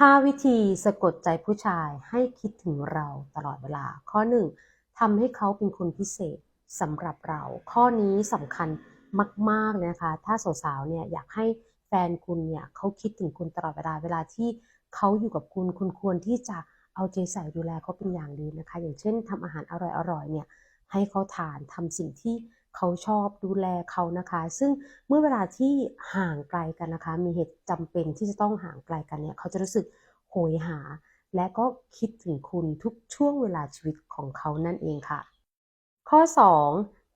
5 วิธีสะกดใจผู้ชายให้คิดถึงเราตลอดเวลา ข้อ 1ทำให้เขาเป็นคนพิเศษสำหรับเรา ข้อนี้สำคัญมากๆเลยนะคะ ถ้าสาวๆเนี่ยอยากให้แฟนคุณเนี่ยเขาคิดถึงคุณตลอดเวลาเวลาที่เขาอยู่กับคุณคุณควรที่จะเอาใจใส่ดูแลเขาเป็นอย่างดีนะคะ อย่างเช่นทำอาหารอร่อยๆเนี่ยให้เขาทานทำสิ่งที่ เขาชอบดูแลเขานะคะ ซึ่งเมื่อเวลาที่ห่างไกลกันนะคะ มีเหตุจำเป็นที่จะต้องห่างไกลกันเนี่ยเขาจะรู้สึกโหยหา และก็คิดถึงคุณทุกช่วงเวลาชีวิตของเขานั่นเองค่ะ ข้อ 2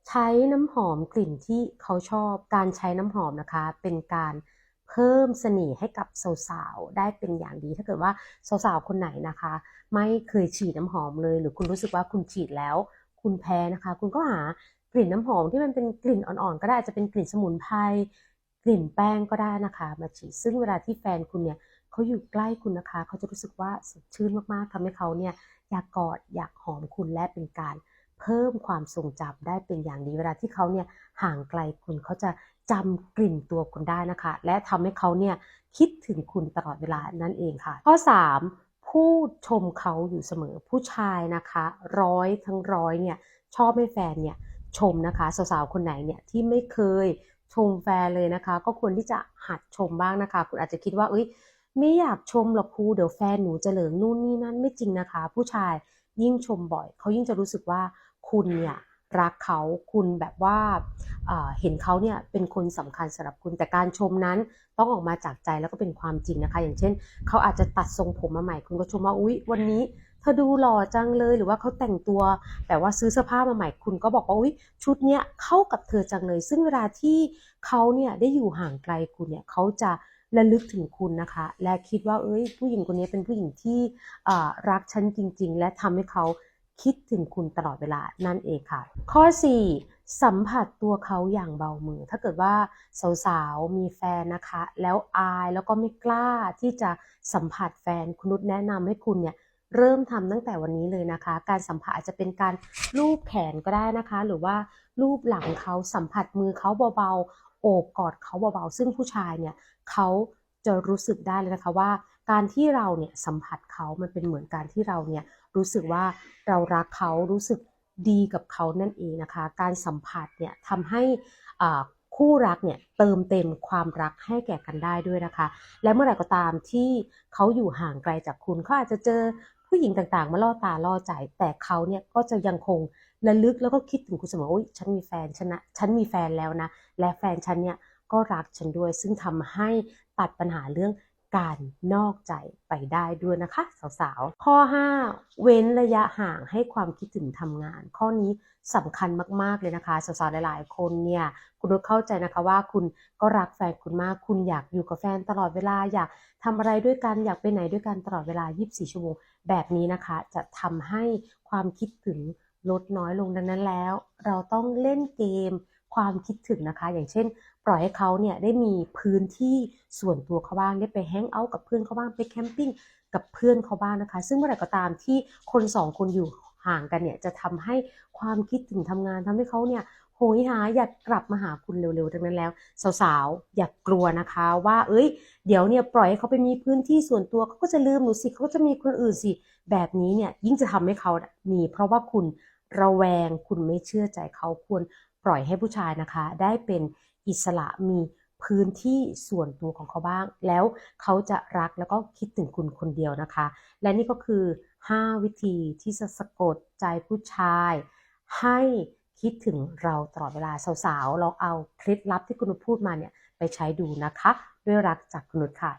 ใช้น้ำหอมกลิ่นที่เขาชอบการใช้น้ำหอมนะคะ เป็นการเพิ่มเสน่ห์ให้กับสาวๆ ได้เป็นอย่างดี ถ้าเกิดว่าสาวๆ คนไหนนะคะ ไม่เคยฉีดน้ำหอมเลย หรือคุณรู้สึกว่าคุณฉีดแล้ว คุณแพ้นะคะ คุณก็หา กลิ่นน้ำหอมที่มันเป็นกลิ่นอ่อนๆก็ได้อาจจะเป็นกลิ่นสมุนไพรกลิ่นแป้งก็ได้นะคะมาฉีดซึ่งเวลาที่แฟนคุณเนี่ยเขาอยู่ใกล้คุณนะคะ เขาจะรู้สึกว่าสดชื่นมากๆทำให้เขาเนี่ยอยากกอดอยากหอมคุณและเป็นการเพิ่มความทรงจำได้เป็นอย่างดีเวลาที่เขาเนี่ยห่างไกลคุณเขาจะจำกลิ่นตัวคุณได้นะคะ และทำให้เขาเนี่ยคิดถึงคุณตลอดเวลานั่นเองค่ะ ข้อ3พูดชมเขาอยู่เสมอผู้ชายนะคะ ร้อยทั้งร้อยเนี่ยชอบให้แฟนเนี่ย ชมนะคะสาวๆคนไหนเนี่ยที่ไม่เคยชมแฟนเลยนะคะ ก็ควรที่จะหัดชมบ้างนะคะ คุณอาจจะคิดว่าเอ้ยไม่อยากชมหรอกครูเดี๋ยวแฟนหนูจะเหลิงนู่นนี่นั่นไม่จริงนะคะ ผู้ชายยิ่งชมบ่อยเขายิ่งจะรู้สึกว่าคุณเนี่ยรักเขาคุณแบบว่าเห็นเขาเนี่ยเป็นคนสำคัญสำหรับคุณแต่การชมนั้นต้องออกมาจากใจแล้วก็เป็นความจริงนะคะ อย่างเช่นเขาอาจจะตัดทรงผมมาใหม่ คุณก็ชมว่าอุ๊ยวันนี้ เธอดูหล่อจังเลยหรือว่าเขาแต่งตัวแบบว่าซื้อเสื้อผ้ามาใหม่คุณก็บอกว่าอุ๊ยชุดเนี้ยเข้ากับเธอจังเลย ซึ่งเวลาที่เขาเนี่ยได้อยู่ห่างไกลคุณเนี่ยเขาจะระลึกถึงคุณนะคะ และคิดว่าเอ้ย ผู้หญิงคนนี้เป็นผู้หญิงที่รักฉันจริง ๆ และทำให้เขาคิดถึงคุณตลอดเวลานั่นเองค่ะ ข้อ 4 สัมผัสตัวเขาอย่างเบามือ ถ้าเกิดว่าสาวๆมีแฟนนะคะ แล้วอายแล้วก็ไม่กล้าที่จะสัมผัสแฟนคุณนุชแนะนำให้คุณเนี่ย เริ่มทำตั้งแต่วันนี้เลยนะคะ การสัมผัสอาจจะเป็นการลูบแขนก็ได้นะคะ หรือว่าลูบหลังเขาสัมผัสมือเขาเบาๆโอบกอดเขาเบาๆซึ่งผู้ชายเนี่ยเขาจะรู้สึกได้เลยนะคะว่า การที่เราเนี่ยสัมผัสเขามันเป็นเหมือนการที่เราเนี่ยรู้สึกว่าเรารักเขารู้สึกดีกับเขานั่นเองนะคะ การสัมผัสเนี่ยทำให้คู่รักเนี่ยเติมเต็มความรักให้แก่กันได้ด้วยนะคะ และเมื่อไหร่ก็ตามที่เขาอยู่ห่างไกลจากคุณเขาอาจจะเจอ ผู้หญิงต่างๆ มาล่อตาล่อใจ แต่เขาเนี่ยก็จะยังคงระลึกแล้วก็คิดถึงคุณเสมอโอ้ยฉันมีแฟนฉันะฉันมีแฟนแล้วนะ และแฟนฉันเนี่ยก็รักฉันด้วย ซึ่งทำให้ตัดปัญหาเรื่อง การนอกใจไปได้ด้วยนะคะสาวๆ ข้อ 5 เว้นระยะห่างให้ความคิดถึงทำงาน ข้อนี้สำคัญมากๆเลยนะคะสาวๆหลายๆ คนเนี่ยคุณต้องเข้าใจนะคะว่าคุณก็รักแฟนคุณมาก คุณอยากอยู่กับแฟนตลอดเวลาอยากทำอะไรด้วยกันอยากไปไหนด้วยกันตลอดเวลา 24 ชั่วโมง แบบนี้นะคะ จะทำให้ความคิดถึงลดน้อยลงดังนั้นแล้ว เราต้องเล่นเกม ความคิดถึงนะคะ อย่างเช่น ปล่อยให้เขาเนี่ยได้มีพื้นที่ส่วนตัวเขาบ้างได้ไปแฮงเอาท์กับเพื่อนเขาบ้างไปแคมปิ้งกับเพื่อนเขาบ้างนะคะ ซึ่งเมื่อไหร่ก็ตามที่คนสองคนอยู่ห่างกันเนี่ยจะทำให้ความคิดถึงทำงานทำให้เขาเนี่ยโหยหาอยากกลับมาหาคุณเร็วๆดังนั้นแล้วสาวๆ อย่ากกลัวนะคะว่า เอ้ย เดี๋ยวเนี่ยปล่อยให้เขาไปมีพื้นที่ส่วนตัวเขาก็จะลืมหนูสิเขาก็จะมีคนอื่นสิแบบนี้เนี่ยยิ่งจะทำให้เขามีเพราะว่าคุณระแวงคุณไม่เชื่อใจเขาควร ปล่อยให้ผู้ชายนะคะ ได้เป็นอิสระมีพื้นที่ส่วนตัวของเขาบ้าง แล้วเขาจะรักแล้วก็คิดถึงคุณคนเดียวนะคะ และนี่ก็คือ 5 วิธีที่จะสะกดใจผู้ชาย ให้คิดถึงเราตลอดเวลาสาวๆลองเอาเคล็ดลับที่คุณพูดมาเนี่ยไปใช้ดูนะคะ ด้วยรักจากคุณนุชค่ะ